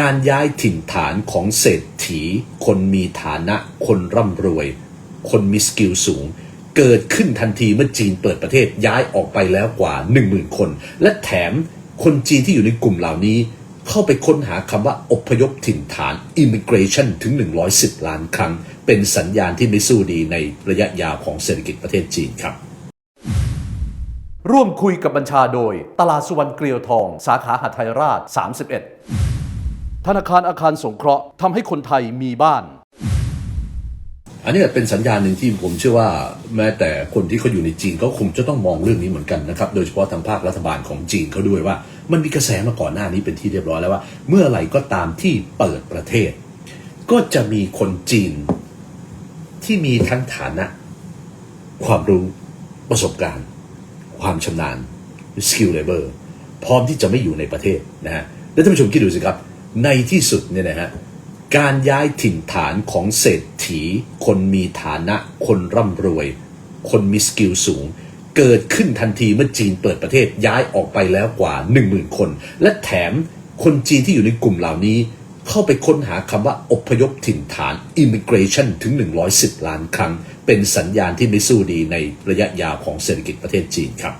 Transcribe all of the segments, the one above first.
การย้ายถิ่นฐานของเศรษฐี คนมีฐานะคนร่ำรวย คนมีสกิลสูง เกิดขึ้นทันทีเมื่อจีนเปิดประเทศย้ายออกไปแล้วกว่า 10,000 คน และแถมคนจีนที่อยู่ในกลุ่มเหล่านี้ เข้าไปค้นหาคำว่าอพยพถิ่นฐาน immigration ถึง 110 ล้านครั้ง เป็นสัญญาณที่ไม่สู้ดีในระยะยาวของเศรษฐกิจประเทศจีนครับร่วมคุยกับบัญชาโดย ตลาดสุวรรณเกลียวทอง สาขาหัดไทยราช 31 ธนาคารอาคารสงเคราะห์ทำให้คนไทยมีบ้าน อันนี้เป็นสัญญาณหนึ่งที่ผมเชื่อว่าแม้แต่คนที่เขาอยู่ในจีนเขาคงจะต้องมองเรื่องนี้เหมือนกันนะครับ โดยเฉพาะทางภาครัฐบาลของจีนเขาด้วยว่า มันมีกระแสมาก่อนหน้านี้เป็นที่เรียบร้อยแล้วว่า เมื่อไหร่ก็ตามที่เปิดประเทศ ก็จะมีคนจีนที่มีทั้งฐานะ ความรู้ประสบการณ์ ความชำนาญ skill labor พร้อมที่จะไม่อยู่ในประเทศนะฮะแล้วท่านผู้ชมคิดดูสิครับ ในที่สุดเนี่ยนะฮะการย้ายถิ่นฐานของเศรษฐี คนมีฐานะ คนร่ำรวย คนมีสกิลสูง เกิดขึ้นทันทีเมื่อจีนเปิดประเทศย้ายออกไปแล้วกว่า 10,000 คน และแถมคนจีนที่อยู่ในกลุ่มเหล่านี้ เข้าไปค้นหาคำว่าอพยพถิ่นฐาน immigration ถึง 110 ล้านครั้ง เป็นสัญญาณที่ไม่สู้ดีในระยะยาวของเศรษฐกิจประเทศจีนครับ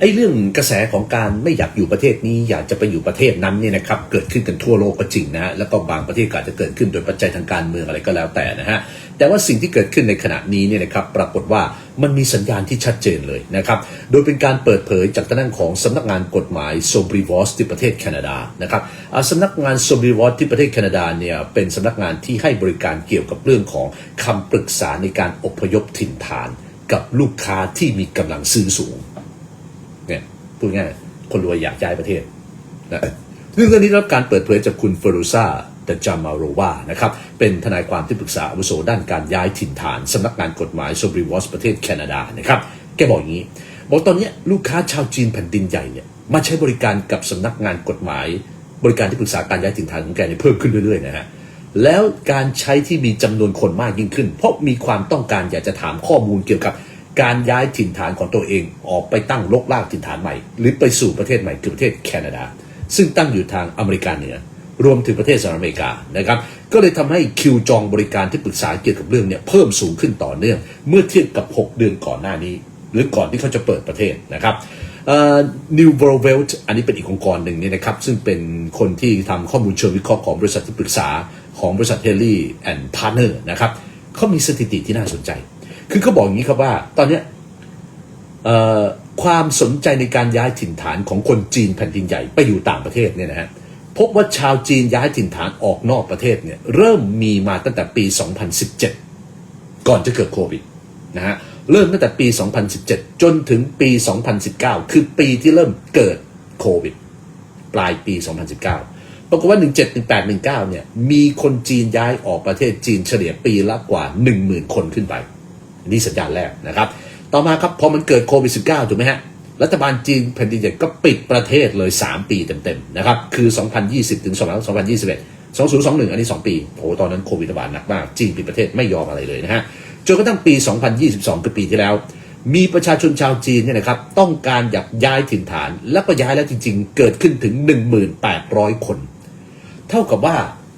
ไอ้เรื่องกระแสของการไม่อยากอยู่ประเทศนี้อยากจะไปอยู่ประเทศนั้นเนี่ยนะครับเกิดขึ้นกันทั่วโลกก็จริงนะแล้วก็บางประเทศอาจจะเกิดขึ้นโดยปัจจัยทางการเมืองอะไรก็แล้วแต่นะฮะแต่ว่าสิ่งที่เกิดขึ้นในขณะนี้เนี่ยนะครับปรากฏว่ามันมีสัญญาณที่ชัดเจนเลยนะครับโดยเป็นการเปิดเผยจากทางด้านของสำนักงานกฎหมายโซบริวอสที่ประเทศแคนาดานะครับอ่าสำนักงานโซบริวอสที่ประเทศแคนาดาเนี่ยเป็นสำนักงานที่ให้บริการเกี่ยวกับเรื่องของคำปรึกษาในการอพยพถิ่นฐาน กับลูกค้าที่มีกำลังซื้อสูง พูดง่ายคนรวยอยากย้ายประเทศนะซึ่งเรื่องนี้ได้รับการเปิดเผยจากคุณเฟรูซาเดจามาโรวานะครับ เป็นทนายความที่ปรึกษาอาวุโสด้านการย้ายถิ่นฐานสำนักงานกฎหมายโซบริวอสประเทศแคนาดานะครับ แกบอกอย่างนี้ บอกตอนนี้ลูกค้าชาวจีนแผ่นดินใหญ่เนี่ยมาใช้บริการกับสำนักงานกฎหมาย บริการที่ปรึกษาการย้ายถิ่นฐานของแกเนี่ยเพิ่มขึ้นเรื่อยๆนะฮะแล้วการใช้ที่มีจำนวนคนมากยิ่งขึ้น เพราะมีความต้องการอยากจะถามข้อมูลเกี่ยวกับ การย้ายถิ่นฐานของตัวเองออกไปตั้งลกลากถิ่นฐานใหม่ หรือไปสู่ประเทศใหม่คือประเทศแคนาดา ซึ่งตั้งอยู่ทางอเมริกาเหนือรวมถึงประเทศสหรัฐอเมริกานะครับก็เลยทำให้คิวจองบริการที่ปรึกษาเกี่ยวกับเรื่องเนี่ยเพิ่มสูงขึ้นต่อเนื่องเมื่อเทียบกับ 6 เดือนก่อนหน้านี้ หรือก่อนที่เขาจะเปิดประเทศนะครับเอ่อ New w o r l d w e l t อันนี้เป็นอีกองค์กรหนึ่งนี่นะครับซึ่งเป็นคนที่ทำข้อมูลเชิงวิเคราะห์ของบริษัทที่ปรึกษาของบริษัท Haley and Partner นะครับเขามีสถิติที่น่าสนใจ คือเขาบอกอย่างนี้ครับว่า ตอนเนี้ยความสนใจในการย้ายถิ่นฐานของคนจีนแผ่นดินใหญ่ไปอยู่ต่างประเทศเนี่ยนะฮะพบว่าชาวจีนย้ายถิ่นฐานออกนอกประเทศเนี่ยเริ่มมีมาตั้งแต่ปี 2017 ก่อนจะเกิดโควิดนะฮะเริ่มตั้งแต่ปี 2017 จนถึงปี 2019 คือปีที่เริ่มเกิดโควิด ปลายปี 2019 ปรากฏว่า 17 18 19 เนี่ย มีคนจีนย้ายออกประเทศจีนเฉลี่ยปีละกว่า 10,000 คนขึ้นไป นี่สัญญาณแรกนะครับ ต่อมาครับพอมันเกิดโควิด -19 ถูกไหมฮะ รัฐบาลจีนแผ่นดินใหญ่ก็ปิดประเทศเลย 3 ปีเต็มๆนะครับ คือ 2020 ถึง 2021 2021 อันนี้ 2 ปีโอ้โหตอนนั้นโควิดระบาดหนักมาก จีนปิดประเทศไม่ยอมอะไรเลยนะฮะ จนกระทั่งปี 2022 คือปีที่แล้ว มีประชาชนชาวจีนเนี่ยนะครับต้องการอยากย้ายถิ่นฐาน แล้วก็ย้ายแล้วจริง ๆ เกิดขึ้นถึง 1,800คน เท่ากับว่า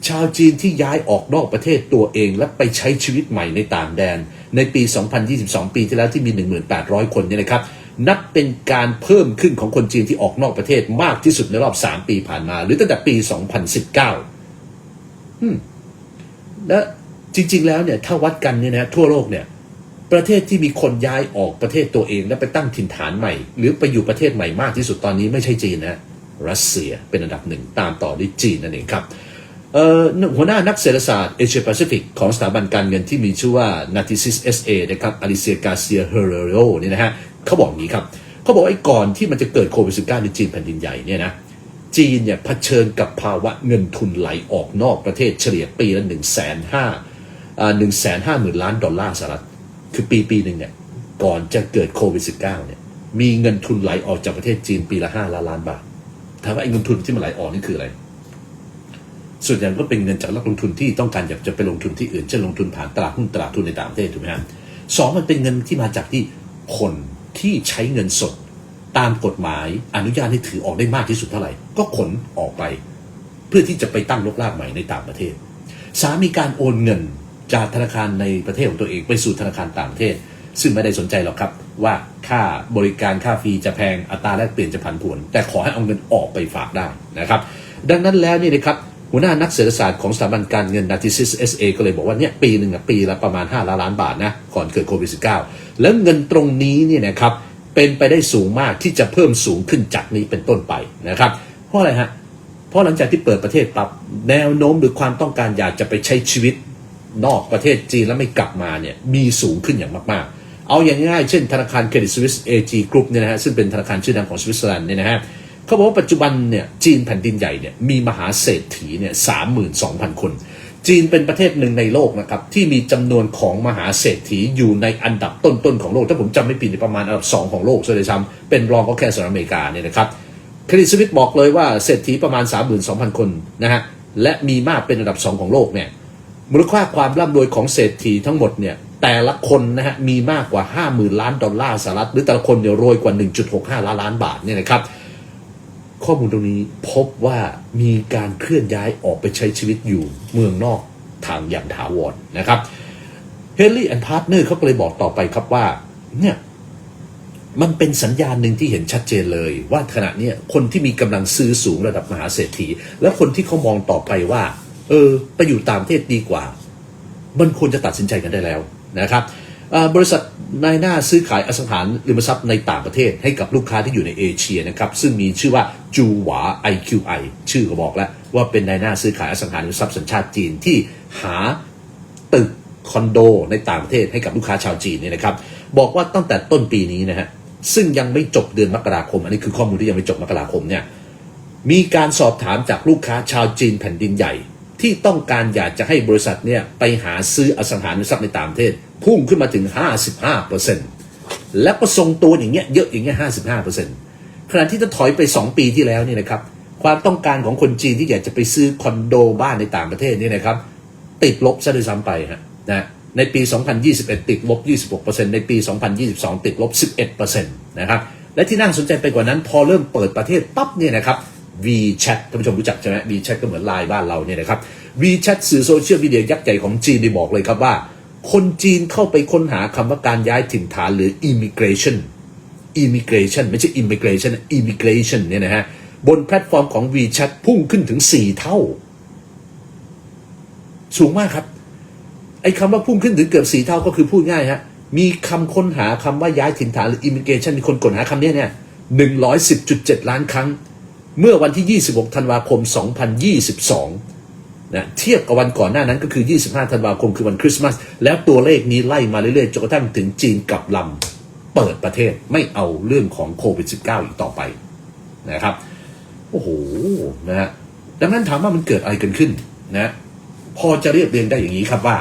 ชาวจีนที่ย้ายออกนอกประเทศตัวเองและไปใช้ชีวิตใหม่ในต่างแดน ในปี 2022 ปีที่แล้วที่มี 1,800 คนเนี่ยนะครับ นับเป็นการเพิ่มขึ้นของคนจีนที่ออกนอกประเทศมากที่สุดในรอบ 3 ปีผ่านมา หรือตั้งแต่ปี 2019อืมและจริง ๆ แล้วเนี่ยถ้าวัดกันเนี่ยนะทั่วโลกเนี่ยประเทศที่มีคนย้ายออกประเทศตัวเอง และไปตั้งถิ่นฐานใหม่ หรือไปอยู่ประเทศใหม่มากที่สุดตอนนี้ไม่ใช่จีนนะรัสเซียเป็นอันดับหนึ่งตามต่อด้วยจีนนั่นเองครับ หัวหน้านักเศรษฐศาสตร์เอเชียแปซิฟิกของสถาบันการเงินที่มีชื่อว่า Natixis SA นะครับอลิเซียกาเซียเฮเรโรนี่นะฮะเขาบอกอย่างนี้ครับเขาบอกว่าไอ้ก่อนที่มันจะเกิดโควิด -19 ในจีนแผ่นดินใหญ่เนี่ยนะจีนเนี่ยเผชิญกับภาวะเงินทุนไหลออกนอกประเทศเฉลี่ยปีละ1 5 0 0 0 0หนึ่งแสนห้าหมื่นล้านดอลลาร์สหรัฐ คือปีปีหนึ่งเนี่ยก่อนจะเกิดโควิด -19 เนี่ยมีเงินทุนไหลออกจากประเทศจีนปีละห้าล้านล้านบาทถามว่าไอ้เงินทุนที่มันไหลออกนี่คืออะไร ส่วนใหญ่ก็เป็นเงินจากนักลงทุนที่ต้องการอยากจะไปลงทุนที่อื่นเช่นลงทุนผ่านตลาดหุ้นตลาดทุนในต่างประเทศถูกไหมฮะสองมันเป็นเงินที่มาจากที่คนที่ใช้เงินสด ตามกฎหมายอนุญาตให้ถือออกได้มากที่สุดเท่าไหร่ ก็ขนออกไป เพื่อที่จะไปตั้งลกลากใหม่ในต่างประเทศสามมีการโอนเงินจากธนาคารในประเทศของตัวเองไปสู่ธนาคารต่างประเทศ ซึ่งไม่ได้สนใจหรอกครับว่าค่าบริการค่าฟรีจะแพงอัตราแลกเปลี่ยนจะผันผวน แต่ขอให้เอาเงินออกไปฝากได้นะครับ ดังนั้นแล้วนี่นะครับ หัวหน้านักเศรษฐศาสตร์ของสถาบันการเงิน Natixis SA ก็เลยบอกว่าเนี่ยปีหนึ่งอะปีละประมาณ 5 ล้านล้านบาทนะก่อนเกิดโควิด -19 แล้วเงินตรงนี้เนี่ยนะครับเป็นไปได้สูงมากที่จะเพิ่มสูงขึ้นจากนี้เป็นต้นไปนะครับ เพราะอะไรฮะเพราะหลังจากที่เปิดประเทศปรับแนวโน้มหรือความต้องการอยากจะไปใช้ชีวิตนอกประเทศจีนแล้วไม่กลับมาเนี่ยมีสูงขึ้นอย่างมากๆ เอาอย่างง่ายเช่นธนาคารเครดิตสวิส AG Group เนี่ยนะฮะซึ่งเป็นธนาคารชื่อดังของสวิตเซอร์แลนด์เนี่ยนะฮะ เขาบอกว่าปัจจุบันเนี่ยจีนแผ่นดินใหญ่เนี่ยมีมหาเศรษฐีเนี่ยสามหมื่นสองพันคน จีนเป็นประเทศหนึ่งในโลกนะครับที่มีจำนวนของมหาเศรษฐีอยู่ในอันดับต้นๆของโลก ถ้าผมจำไม่ผิดเนี่ยประมาณอันดับสองของโลกซะเลยซ้ำเป็นรองก็แค่สหรัฐอเมริกาเนี่ยนะครับเครดิตสวิสบอกเลยว่าเศรษฐีประมาณ 32,000 คนนะฮะและมีมากเป็นอันดับ 2 ของโลกเนี่ยมูลค่าความร่ำรวยของเศรษฐีทั้งหมดเนี่ยแต่ละคนนะฮะมีมากกว่า 50,000 ล้านดอลลาร์สหรัฐหรือแต่ละคนเนี่ยรวยกว่า 1.65 ล้านล้านบาทเนี่ยนะครับ ข้อมูลตรงนี้พบว่ามีการเคลื่อนย้ายออกไปใช้ชีวิตอยู่เมืองนอกทางอย่างถาวรนะครับเฮลลี่แอนด์พาร์ทเนอร์เขาก็เลยบอกต่อไปครับว่าเนี่ยมันเป็นสัญญาณหนึ่งที่เห็นชัดเจนเลย ว่าขณะนี้คนที่มีกำลังซื้อสูงระดับมหาเศรษฐี และคนที่เขามองต่อไปว่า เออไปอยู่ต่างประเทศดีกว่า มันควรจะตัดสินใจกันได้แล้วนะครับ บริษัทนายหน้าซื้อขายอสังหาริมทรัพย์ในต่างประเทศให้กับลูกค้าที่อยู่ในเอเชียนะครับ ซึ่งมีชื่อว่าจูหวา IQI ชื่อก็บอกแล้วว่าเป็นนายหน้าซื้อขายอสังหาริมทรัพย์สัญชาติจีนที่หาตึกคอนโดในต่างประเทศให้กับลูกค้าชาวจีนเนี่ยนะครับ บอกว่าตั้งแต่ต้นปีนี้นะฮะซึ่งยังไม่จบเดือนมกราคม อันนี้คือข้อมูลที่ยังไม่จบมกราคมเนี่ยมีการสอบถามจากลูกค้าชาวจีนแผ่นดินใหญ่ ที่ต้องการอยากจะให้บริษัทเนี่ยไปหาซื้ออสังหาริมทรัพย์ในต่างประเทศ พุ่งขึ้นมาถึง 55%แล้วก็ทรงตัวอย่างเงี้ยเยอะอย่างเงี้ย55%ขณะที่ถ้าถอยไป 2 ปีที่แล้วนี่นะครับความต้องการของคนจีนที่อยากจะไปซื้อคอนโดบ้านในต่างประเทศนี่นะครับติดลบซะด้วยซ้ำไปฮะนะในปี 2021 ติดลบ 26%ในปี 2022 ติดลบ 11%นะครับและที่น่าสนใจไปกว่านั้นพอเริ่มเปิดประเทศปั๊บเนี่ยนะครับ WeChat ท่านผู้ชมรู้จักใช่ไหม WeChat ก็เหมือนไลน์บ้านเราเนี่ยนะครับ WeChat สื่อโซเชียลมีเดียยักษ์ใหญ่ของจีนได้บอกเลยครับว่า คนจีนเข้าไปค้นหาคำว่าการย้ายถิ่นฐานหรือ immigration immigration ไม่ใช่ immigration immigration เนี่ยนะฮะ บนแพลตฟอร์มของ WeChat พุ่งขึ้นถึง 4 เท่า สูงมากครับ ไอ้คำว่าพุ่งขึ้นถึงเกือบสี่เท่าก็คือพูดง่ายฮะ มีคำค้นหาคำว่าย้ายถิ่นฐานหรือ immigration มีคนค้นหาคำนี้เนี่ยหนึ่งร้อยสิบจุดเจ็ดล้านครั้ง เมื่อวันที่ 26 ธันวาคม 2022 นะเทียบกับวันก่อนหน้านั้นก็คือ 25 ธันวาคมคือวันคริสต์มาส แล้วตัวเลขนี้ไล่มาเรื่อยๆจนกระทั่งถึงจีนกลับลำเปิดประเทศไม่เอาเรื่องของโควิด -19 อีกต่อไปนะครับ โอ้โหนะฮะดังนั้นถามว่ามันเกิดอะไรกันขึ้นนะพอจะเรียบเรียงได้อย่างนี้ครับว่า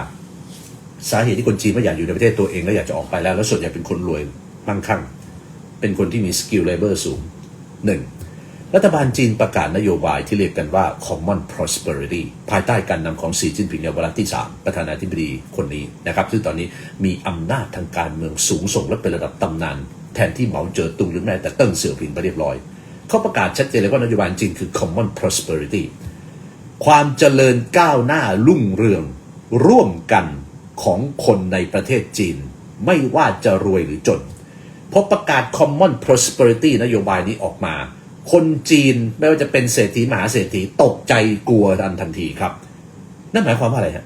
สาเหตุที่คนจีนไม่อยากอยู่ในประเทศตัวเองแล้วอยากจะออกไปแล้ว แล้วส่วนใหญ่เป็นคนรวยมั่งคั่ง เป็นคนที่มีสกิลเลเบอร์สูงหนึ่ง รัฐบาลจีนประกาศนโยบายที่เรียกกันว่า common prosperity ภายใต้การนำของสีจิ้นผิงในวาระที่ 3 ประธานาธิบดีคนนี้นะครับ ซึ่งตอนนี้มีอำนาจทางการเมืองสูงส่งและเป็นระดับตำนาน แทนที่เหมาเจ๋อตุงหรือแม้แต่เติ้งเสี่ยวผิงไปเรียบร้อย เขาประกาศชัดเจนเลยว่านโยบายจีนคือ common prosperity ความเจริญก้าวหน้ารุ่งเรืองร่วมกันของคนในประเทศจีน ไม่ว่าจะรวยหรือจนพอประกาศ common prosperity นโยบายนี้ออกมา คนจีนไม่ว่าจะเป็นเศรษฐีมหาเศรษฐีตกใจกลัวทันทันทีครับ นั่นหมายความว่าอะไรฮะ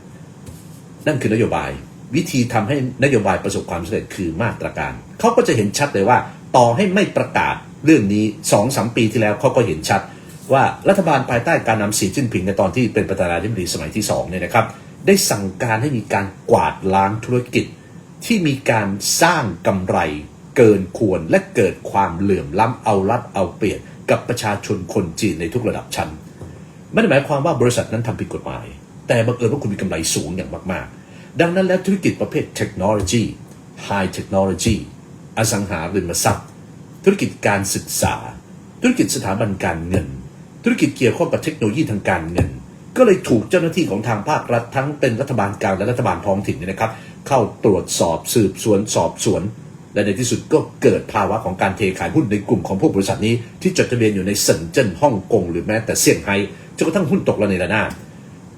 นั่นคือนโยบาย วิธีทำให้นโยบายประสบความสำเร็จคือมาตรการเขาก็จะเห็นชัดเลยว่า ต่อให้ไม่ประกาศเรื่องนี้สองสามปีที่แล้วเขาก็เห็นชัด ว่ารัฐบาลภายใต้การนำสีจิ้นผิงในตอนที่เป็นประธานาธิบดีสมัยที่สองเนี่ยนะครับ ได้สั่งการให้มีการกวาดล้างธุรกิจ ที่มีการสร้างกำไรเกินควรและเกิดความเหลื่อมล้ำเอารัดเอาเปรียบ กับประชาชนคนจีนในทุกระดับชั้นไม่ได้หมายความว่าบริษัทนั้นทำผิดกฎหมาย แต่บังเอิญว่าคุณมีกำไรสูงอย่างมากๆ ดังนั้นแล้วธุรกิจประเภทเทคโนโลยี High Technology อสังหาริมทรัพย์ ธุรกิจการศึกษา ธุรกิจสถาบันการเงิน ธุรกิจเกี่ยวข้องกับเทคโนโลยีทางการเงิน ก็เลยถูกเจ้าหน้าที่ของทางภาครัฐทั้งเป็นรัฐบาลกลางและรัฐบาลท้องถิ่นเนี่ยนะครับ เข้าตรวจสอบสืบสวนสอบสวน และในที่สุดก็เกิดภาวะของการเทขายหุ้นในกลุ่มของพวกบริษัทนี้ ที่จดทะเบียนอยู่ในเซินเจิ้นฮ่องกงหรือแม้แต่เซี่ยงไฮ้จนกระทั่งหุ้นตกระเนระนาด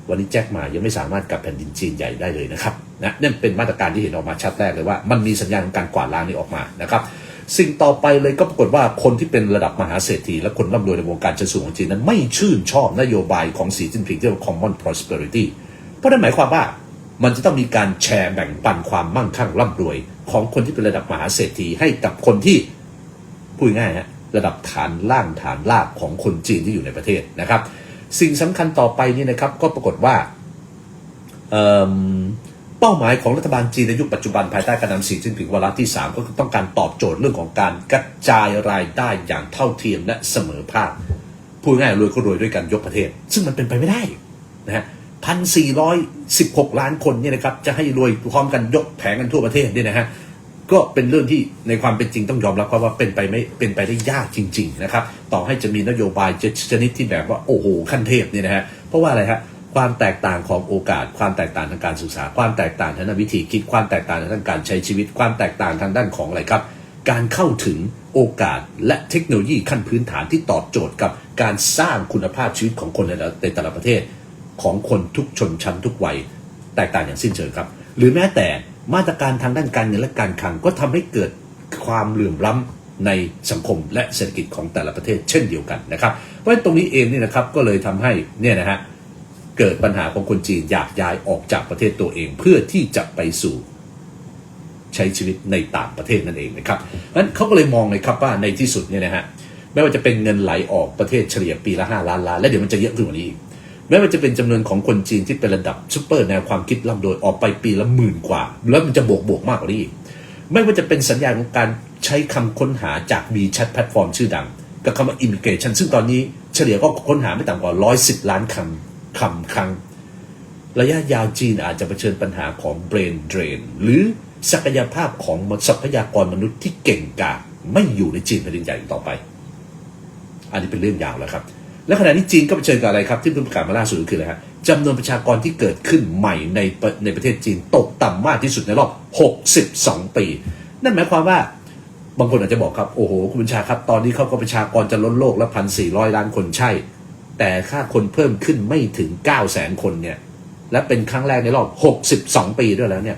วันนี้แจ็คหมายังไม่สามารถกลับแผ่นดินจีนใหญ่ได้เลยนะครับนะนั่นเป็นมาตรการที่เห็นออกมาชัดแรกเลยว่า มันมีสัญญาณของการกวาดล้างนี้ออกมานะครับสิ่งต่อไปเลยก็ปรากฏว่าคนที่เป็นระดับมหาเศรษฐี และคนร่ำรวยในวงการชั้นสูงของจีนนั้นไม่ชื่นชอบนโยบายของสีจิ้นผิงที่เรียกว่า common prosperity เพราะนั่นหมายความว่ามันจะต้องมีการแชร์แบ่งปันความมั่งคั่งร่ำรวย ของคนที่เป็นระดับมหาเศรษฐีให้กับคนที่พูดง่ายฮะระดับฐานล่างฐานลากของคนจีนที่อยู่ในประเทศนะครับ สิ่งสำคัญต่อไปนี่นะครับก็ปรากฏว่าเเป้าหมายของรัฐบาลจีนในยุคปัจจุบันภายใต้การนำสีจิ้นผิงวาระที่ 3 ก็คือต้องการตอบโจทย์เรื่องของการกระจายรายได้อย่างเท่าเทียมและเสมอภาคพูดง่ายรวยก็รวยด้วยกันยกประเทศ ซึ่งมันเป็นไปไม่ได้นะฮะ พันสี่ร้อยสิบหกล้านคนเนี่ยนะครับจะให้รวยพร้อมกันยกแผงกันทั่วประเทศเนี่ยนะฮะก็เป็นเรื่องที่ในความเป็นจริงต้องยอมรับครับว่าเป็นไปไม่เป็นไปได้ยากจริง ๆ นะครับ ต่อให้จะมีนโยบายชนิดที่แบบว่าโอ้โหขั้นเทพเนี่ยนะฮะเพราะว่าอะไรฮะความแตกต่างของโอกาส ความแตกต่างทางการศึกษา ความแตกต่างทางวิธีคิดความแตกต่างทางการใช้ชีวิต ความแตกต่างทางด้านของอะไรครับ การเข้าถึงโอกาสและเทคโนโลยีขั้นพื้นฐานที่ตอบโจทย์กับการสร้างคุณภาพชีวิตของคนในแต่ละประเทศ ของคนทุกชนชั้นทุกวัยแตกต่างอย่างสิ้นเชิงครับ หรือแม้แต่มาตรการทางด้านการเงินและการคลังก็ทำให้เกิดความเหลื่อมล้ำในสังคมและเศรษฐกิจของแต่ละประเทศเช่นเดียวกันนะครับ เพราะฉะนั้นตรงนี้เองเนี่ยนะครับก็เลยทำให้เนี่ยนะฮะเกิดปัญหาของคนจีนอยากย้ายออกจากประเทศตัวเอง เพื่อที่จะไปสู่ใช้ชีวิตในต่างประเทศนั่นเองนะครับนั้นเขาก็เลยมองเลยครับว่าในที่สุดเนี่ยนะฮะไม่ว่าจะเป็นเงินไหลออกประเทศเฉลี่ยปีละ 5 ล้านล้าน และเดี๋ยวมันจะเยอะขึ้นกว่านี้ อีกแม้ว่าจะเป็นจำนวนของคนจีนที่เป็นระดับซูเปอร์แนวความคิดร่ำรวยออกไปปีละหมื่นกว่า แล้วมันจะบวกบวกมากกว่านี้อีกไม่ว่าจะเป็นสัญญาณของการใช้คำค้นหาจากมีแชทแพลตฟอร์มชื่อดัง กับคำว่า immigration ซึ่งตอนนี้เฉลี่ยก็ค้นหาไม่ต่ำกว่า 110 ล้านคำคำครั้ง ระยะยาวจีนอาจจะเผชิญปัญหาของ brain drain หรือศักยภาพของทรัพยากรมนุษย์ที่เก่งกาจไม่อยู่ในจีนแผ่นดินใหญ่ต่อไป อันนี้เป็นเรื่องยาวแล้วครับ และขณะนี้จีนก็เผชิญกับอะไรครับ ที่เพิ่งประกาศมาล่าสุดคืออะไรฮะจำนวนประชากรที่เกิดขึ้นใหม่ในในประเทศจีนตกต่ำมากที่สุดในรอบ 62 ปี นั่นหมายความว่าบางคนอาจจะบอกครับ โอ้โห คุณบัญชาครับ ตอนนี้เขาก็ประชากรจะล้นโลกละพันสี่ร้อยล้านคนใช่ แต่ค่าคนเพิ่มขึ้นไม่ถึง9 0 0 0 0 0 คนเนี่ย และเป็นครั้งแรกในรอบ 62 ปีด้วยแล้วเนี่ย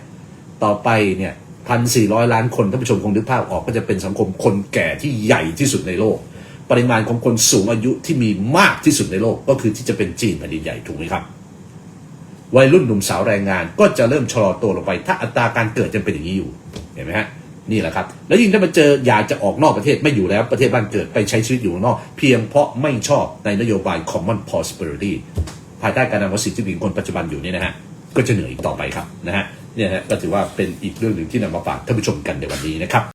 ต่อไปเนี่ยพันสี่ร้อยล้านคนท่านผู้ชมคงนึกภาพออกก็จะเป็นสังคมคนแก่ที่ใหญ่ที่สุดในโลก ปริมาณของคนสูงอายุที่มีมากที่สุดในโลกก็คือที่จะเป็นจีนแผ่นดินใหญ่ถูกไหมครับ วัยรุ่นหนุ่มสาวแรงงานก็จะเริ่มชะลอตัวลงไป ถ้าอัตราการเกิดจะเป็นอย่างนี้อยู่เห็นไหมฮะนี่แหละครับ แล้วยิ่งถ้ามาเจออยากจะออกนอกประเทศไม่อยู่แล้วประเทศบ้านเกิดไปใช้ชีวิตอยู่นอก เพียงเพราะไม่ชอบในนโยบาย common prosperity ภายใต้การนำของสิทธิบินคนปัจจุบันอยู่นี่นะฮะก็จะเหนื่อยอีกต่อไปครับนะฮะเนี่ยฮะก็ถือว่าเป็นอีกเรื่องหนึ่งที่นำมาฝากท่านผู้ชมกันในวันนี้นะครับ